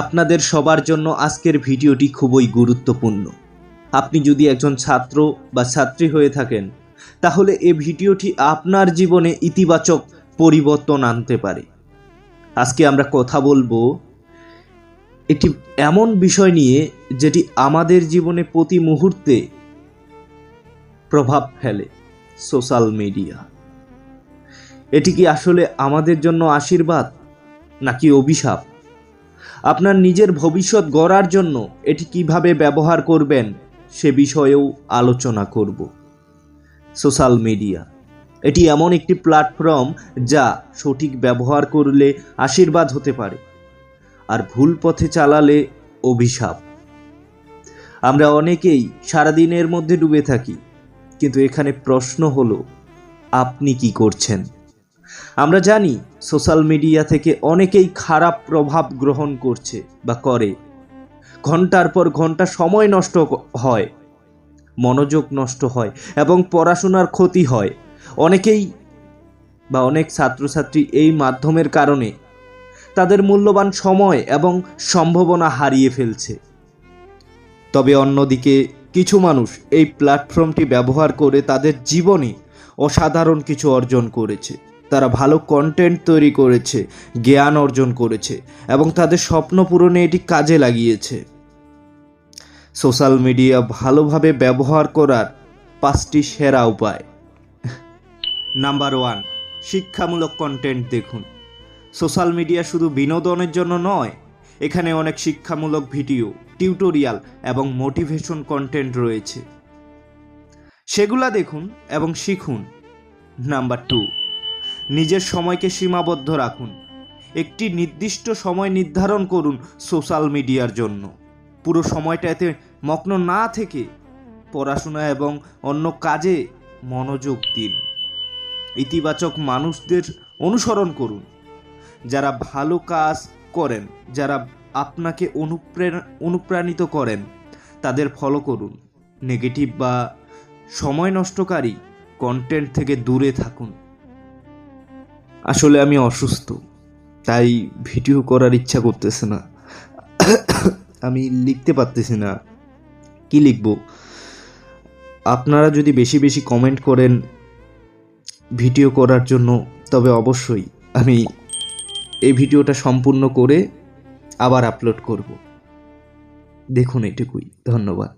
আপনাদের সবার জন্য আজকের ভিডিওটি খুবই গুরুত্বপূর্ণ। আপনি যদি একজন ছাত্র বা ছাত্রী হয়ে থাকেন, তাহলে এ ভিডিওটি আপনার জীবনে ইতিবাচক পরিবর্তন আনতে পারে। আজকে আমরা কথা বলব একটি এমন বিষয় নিয়ে যেটি আমাদের জীবনে প্রতি মুহূর্তে প্রভাব ফেলে, সোশ্যাল মিডিয়া। এটি কি আসলে আমাদের জন্য আশীর্বাদ নাকি অভিশাপ? আপনার নিজের ভবিষ্যৎ গড়ার জন্য এটি কীভাবে ব্যবহার করবেন সে বিষয়েও আলোচনা করব। Social media. এটি এমন একটি প্ল্যাটফর্ম যা সঠিক ব্যবহার করলে আশীর্বাদ হতে পারে আর ভুল পথে চালালে অভিশাপ। আমরা অনেকেই সারাদিনের মধ্যে ডুবে থাকি, কিন্তু এখানে প্রশ্ন হলো, আপনি কি করছেন? আমরা জানি সোশ্যাল মিডিয়া থেকে অনেকেই খারাপ প্রভাব গ্রহণ করছে বা করে। ঘণ্টার পর ঘণ্টা সময় নষ্ট হয়, মনোযোগ নষ্ট হয় এবং পড়াশোনার ক্ষতি হয়। অনেকেই বা অনেক ছাত্রছাত্রী এই মাধ্যমের কারণে তাদের মূল্যবান সময় এবং সম্ভাবনা হারিয়ে ফেলছে। তবে অন্যদিকে কিছু মানুষ এই প্ল্যাটফর্মটি ব্যবহার করে তাদের জীবনে অসাধারণ কিছু অর্জন করেছে। তারা ভালো কন্টেন্ট তৈরি করেছে, জ্ঞান অর্জন করেছে এবং তাদের স্বপ্ন পূরণে এটি কাজে লাগিয়েছে। সোশ্যাল মিডিয়া ভালোভাবে ব্যবহার করার পাঁচটি সেরা উপায়। নাম্বার ওয়ান, শিক্ষামূলক কন্টেন্ট দেখুন। সোশ্যাল মিডিয়া শুধু বিনোদনের জন্য নয়, এখানে অনেক শিক্ষামূলক ভিডিও, টিউটোরিয়াল এবং মোটিভেশন কন্টেন্ট রয়েছে। সেগুলা দেখুন এবং শিখুন। নাম্বার টু নিজের সময়কে সীমাবদ্ধ রাখুন। একটি নির্দিষ্ট সময় নির্ধারণ করুন সোশ্যাল মিডিয়ার জন্য। পুরো সময়টা এতে মগ্ন না থেকে পড়াশোনা এবং অন্য কাজে মনোযোগ দিন। ইতিবাচক মানুষদের অনুসরণ করুন। যারা ভালো কাজ করেন, যারা আপনাকে অনুপ্রেরণা অনুপ্রাণিত করেন, তাদের ফলো করুন। নেগেটিভ বা সময় নষ্টকারী কন্টেন্ট থেকে দূরে থাকুন। আসলে আমি অসুস্থ, তাই ভিডিও করার ইচ্ছা করতেছে না। আমি লিখতে পারতেছি না কি লিখব। আপনারা যদি বেশি বেশি কমেন্ট করেন ভিডিও করার জন্য, তবে অবশ্যই আমি এই ভিডিওটা সম্পূর্ণ করে আবার আপলোড করব। দেখুন এটুকুই, ধন্যবাদ।